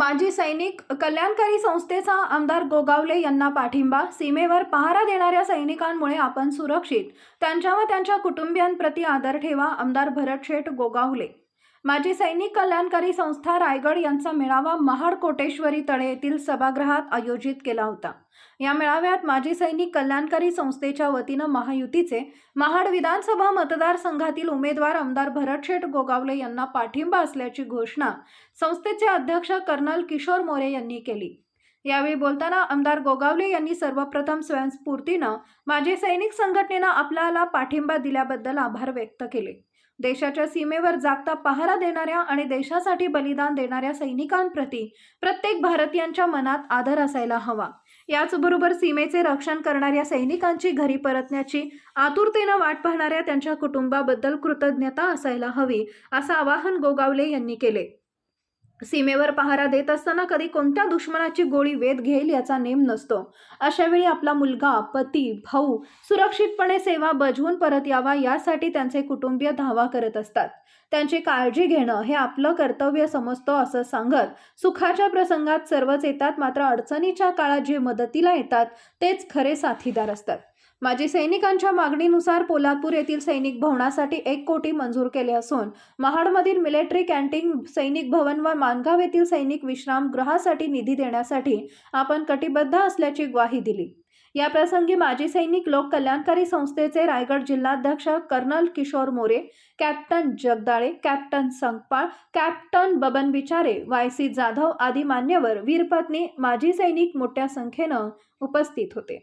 माजी सैनिक कल्याणकारी संस्थेचा आमदार गोगावले यांना पाठिंबा सीमेवर पहारा देणाऱ्या सैनिकांमुळे आपण सुरक्षित त्यांच्या व त्यांच्या कुटुंबियांप्रती आदर ठेवा आमदार भरत शेठ गोगावले. माजी सैनिक कल्याणकारी संस्था रायगड यांचा मेळावा महाड कोटेश्वरी तळे येथील सभागृहात आयोजित केला होता. या मेळाव्यात माजी सैनिक कल्याणकारी संस्थेच्या वतीनं महायुतीचे महाड विधानसभा मतदारसंघातील उमेदवार आमदार भरतशेठ गोगावले यांना पाठिंबा असल्याची घोषणा संस्थेचे अध्यक्ष कर्नल किशोर मोरे यांनी केली. यावेळी बोलताना आमदार गोगावले यांनी सर्वप्रथम स्वयंस्फूर्तीनं माजी सैनिक संघटनेनं आपल्याला पाठिंबा दिल्याबद्दल आभार व्यक्त केले. देशाच्या सीमेवर जागता पहारा देणाऱ्या आणि देशासाठी बलिदान देणाऱ्या सैनिकांप्रती प्रत्येक भारतीयांच्या मनात आदर असायला हवा. याचबरोबर सीमेचे रक्षण करणाऱ्या सैनिकांची घरी परतण्याची आतुरतेनं वाट पाहणाऱ्या त्यांच्या कुटुंबाबद्दल कृतज्ञता असायला हवी असं आवाहन गोगावले यांनी केले. सीमेवर पहारा देत असताना कधी कोणत्या दुश्मनाची गोळी वेध घेईल याचा नेम नसतो. अशावेळी आपला मुलगा पती भाऊ सुरक्षितपणे सेवा बजवून परत यावा यासाठी त्यांचे कुटुंबीय धावा करत असतात. त्यांची काळजी घेणं हे आपलं कर्तव्य समजतो असं सांगत सुखाच्या प्रसंगात सर्वच येतात मात्र अडचणीच्या काळात जे मदतीला येतात तेच खरे साथीदार असतात. माजी सैनिकांच्या मागणीनुसार पोलादपूर येथील सैनिक भवनासाठी एक कोटी मंजूर केले असून महाडमधील मिलिटरी कॅन्टीन सैनिक भवन व मानगाव येथील सैनिक विश्रामगृहासाठी निधी देण्यासाठी आपण कटिबद्ध असल्याची ग्वाही दिली. या प्रसंगी माजी सैनिक लोक कल्याणकारी संस्थेचे रायगड जिल्हाध्यक्ष colonel Kishor More captain Jagdale captain Sankpal captain Baban Vichare Y C Jadhav आदी मान्यवर वीरपत्नी माजी सैनिक मोठ्या संख्येनं उपस्थित होते.